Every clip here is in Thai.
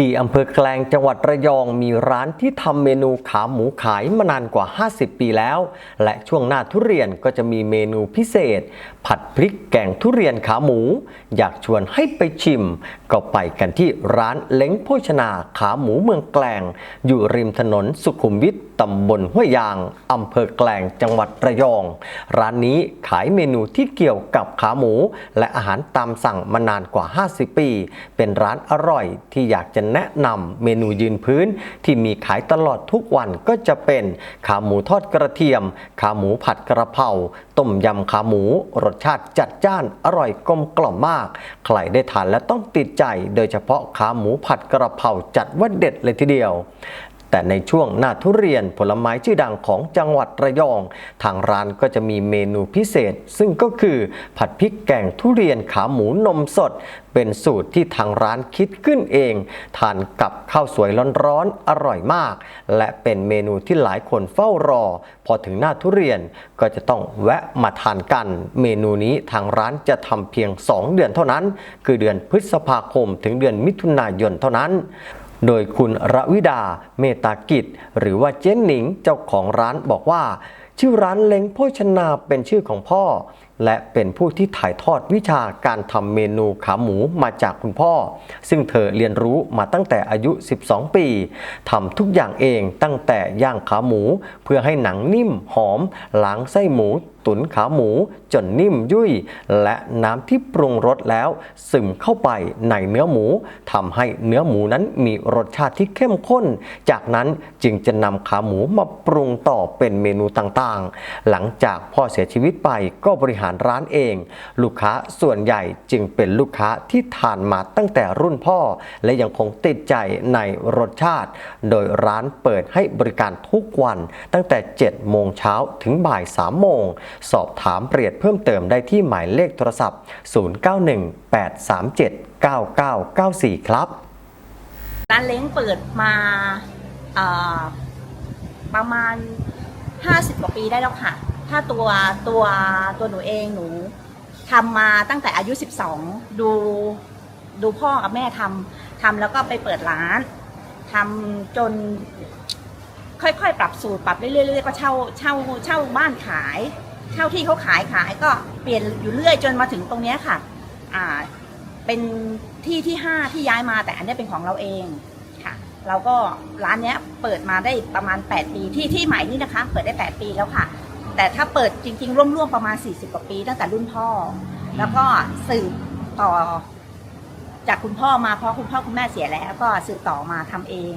ที่อำเภอแกลงจังหวัดระยองมีร้านที่ทำเมนูขาหมูขายมานานกว่า 50 ปีแล้ว และช่วงหน้าทุเรียนก็จะมีเมนูพิเศษ ผัดพริกแกงทุเรียนขาหมู อยากชวนให้ไปชิม ก็ไปกันที่ร้านเล้งโภชนาขาหมูเมืองแกลง อยู่ริมถนนสุขุมวิทตำบลห้วยยางอำเภอแกลงจังหวัดระยอง ร้านนี้ขายเมนูที่เกี่ยวกับขาหมู และอาหารตามสั่งมานานกว่า 50 ปี เป็นร้านอร่อยที่อยากจะแนะนำเมนูยืนพื้น ที่มีขายตลอดทุกวันก็จะเป็น ขาหมูทอดกระเทียม ขาหมูผัดกระเพราต้มยำขาหมู รสชาติจัดจ้านอร่อยกลมกล่อมมาก ใครได้ทานแล้วต้องติดใจ โดยเฉพาะขาหมูผัดกระเพราจัดว่าเด็ดเลยทีเดียว แต่ในช่วงหน้าทุเรียนผลไม้ชื่อดังของจังหวัดระยอง ทางร้านก็จะมีเมนูพิเศษ ซึ่งก็คือผัดพริกแกงทุเรียนขาหมูนมสด เป็นสูตรที่ทางร้านคิดขึ้นเอง ทานกับข้าวสวยร้อนๆอร่อยมาก และเป็นเมนูที่หลายคนเฝ้ารอ พอถึงหน้าทุเรียนก็จะต้องแวะมาทานกัน เมนูนี้ทางร้านจะทำเพียง 2 เดือนเท่านั้น คือเดือนพฤษภาคมถึงเดือนมิถุนายนเท่านั้น โดยคุณระวิดาเมตากิจ หรือว่าเจ๊หนิงเจ้าของร้านบอกว่า ชื่อร้านเล้งโภชนาเป็นชื่อของพ่อ และเป็นผู้ที่ถ่ายทอดวิชาการทำเมนูขาหมูมาจากคุณพ่อ ซึ่งเธอเรียนรู้มาตั้งแต่อายุ 12 ปีทำทุกอย่างเองตั้งแต่ย่างขาหมู เพื่อให้หนังนิ่มหอมล้างไส้หมู ตุ๋นขาหมูจนนิ่มยุ่ย และน้ำที่ปรุงรสแล้ว ซึมเข้าไปในเนื้อหมูทำให้เนื้อหมูนั้นมีรสชาติที่เข้มข้น จากนั้นจึงจะนำขาหมูมาปรุงต่อเป็นเมนูต่างๆ หลังจากพ่อเสียชีวิตไปก็บริหารร้านเอง ลูกค้าส่วนใหญ่จึงเป็นลูกค้าที่ทานมาตั้งแต่รุ่นพ่อ และยังคงติดใจในรสชาติ โดยร้านเปิดให้บริการทุกวันตั้งแต่ 7 โมงเช้าถึงบ่าย 3 โมงสอบถามเปรียดเพิ่มเติมได้ที่หมายเลขโทรศัพท์ 0918379994 ครับ ร้านเล้งเปิดมาประมาณ 50 กว่าปีได้แล้วค่ะ ถ้าตัวตัวตัวหนูเองหนูทำมาตั้งแต่อายุ 12 ดูดูพ่อกับแม่ทำทำแล้วก็ไปเปิดร้านทำจนค่อยๆ ปรับสูตรปรับเรื่อยๆก็เช่าเช่าเช่าบ้านขาย เช่าที่เขาขายขายก็เปลี่ยนอยู่เรื่อยจนมาถึงตรงเนี้ยค่ะอ่าเป็นที่ที่ห้าที่ย้ายมาแต่อันเนี้ยเป็นของเราเองค่ะ เราก็ร้านเนี้ยเปิดมาได้ประมาณ 8 ปีที่ที่ใหม่นี่นะคะ เปิดได้ 8 ปีแล้วค่ะ แต่ถ้าเปิดจริง ๆ ร่วมๆประมาณ 40 กว่าปีตั้งแต่รุ่นพ่อ แล้วก็สืบต่อจากคุณพ่อมาเพราะคุณพ่อคุณแม่เสียแล้วก็สืบต่อมาทำเอง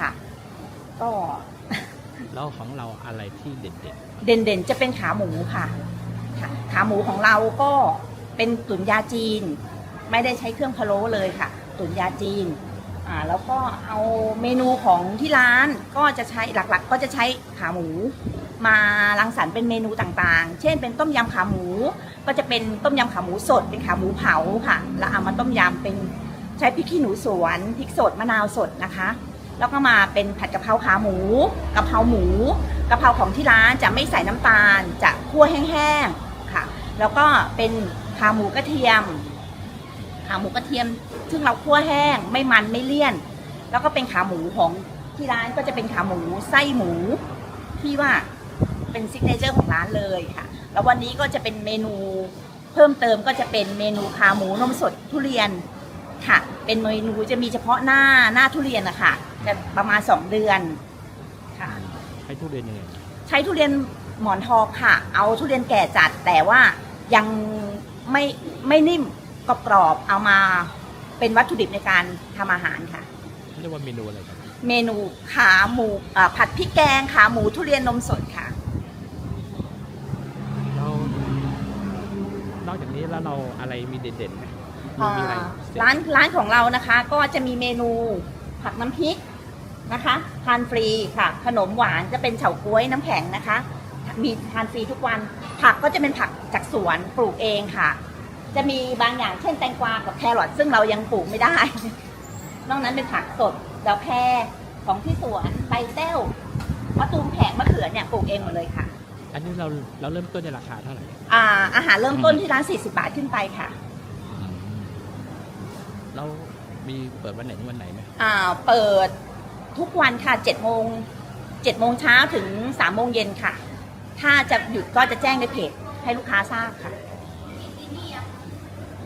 ค่ะ ก็ แล้วของเราอะไรที่เด่นเด่นๆจะเป็นขาหมูค่ะค่ะ ขาหมูของเราก็เป็นตุ๋นยาจีน ไม่ได้ใช้เครื่องพะโล้เลยค่ะ ตุ๋นยาจีนอ่าแล้วก็เอาเมนูของที่ร้านก็จะใช้หลักๆ ก็จะใช้ขาหมู มารังสรรค์เป็นเมนูต่างๆ เช่น เป็นต้มยำขาหมู ก็จะเป็นต้มยำขาหมูสด เป็นขาหมูเผาค่ะ แล้วเอามาต้มยำเป็นใช้พริกขี้หนูสวนพริกสดมะนาวสดนะคะ แล้วก็มาเป็นผัดกะเพราขาหมูกะเพราหมูกะเพราของที่ร้านจะไม่ใส่น้ำตาล จะคั่วแห้งๆค่ะ แล้วก็เป็นขาหมูกระเทียม ขาหมูกระเทียม ซึ่งเราคั่วแห้งไม่มันไม่เลี่ยน แล้วก็เป็นขาหมูของที่ร้านก็จะเป็นขาหมูไส้หมูที่ว่าเป็นซิกเนเจอร์ของร้านเลยค่ะ แล้ววันนี้ก็จะเป็นเมนูเพิ่มเติมก็จะเป็นเมนูขาหมูนมสดทุเรียน ค่ะ เป็นเมนูจะมีเฉพาะหน้าหน้าทุเรียนนะคะจะประมาณสองเดือนค่ะๆให้ทุเรียนยังไงใช้ทุเรียนหมอนทองค่ะ เอาทุเรียนแก่จัดแต่ว่ายังไม่ไม่นิ่มกรอบๆเอามาเป็นวัตถุดิบในการทำอาหารค่ะ เรียกว่าเมนูอะไรครับเมนูขาหมูอ่าผัดพริกแกงขาหมูทุเรียนนมสดค่ะเรานอกจากนี้แล้วเราอะไรมีเด่นๆไหม มีอ่ามีอะไรร้านร้านของเรานะคะ ก็จะมีเมนูผักน้ำพริกนะคะทานฟรีค่ะ ขนมหวานจะเป็นเฉาก๊วยน้ำแข็งนะคะ มีทานฟรีทุกวัน ผักก็จะเป็นผักจากสวนปลูกเองค่ะ จะมีบางอย่างเช่นแตงกวากับแครอทซึ่งเรายังปลูกไม่ได้ นอกนั้นเป็นผักสดดอกแครของที่สวนใบเต้วมะตูมแผงมะเขือเนี่ยปลูกเองหมดเลยค่ะ อันนี้เราเราเริ่มต้นในราคาเท่าไหร่ อ่าอาหารเริ่มต้นที่ร้าน40 บาทขึ้นไปค่ะ เรามีเปิดวันไหนถึงวันไหนไหมอ่าเปิดทุกวันค่ะ7โมง7โมงเช้าถึง3โมงเย็นค่ะ ถ้าจะหยุดก็จะแจ้งในเพจให้ลูกค้าทราบค่ะ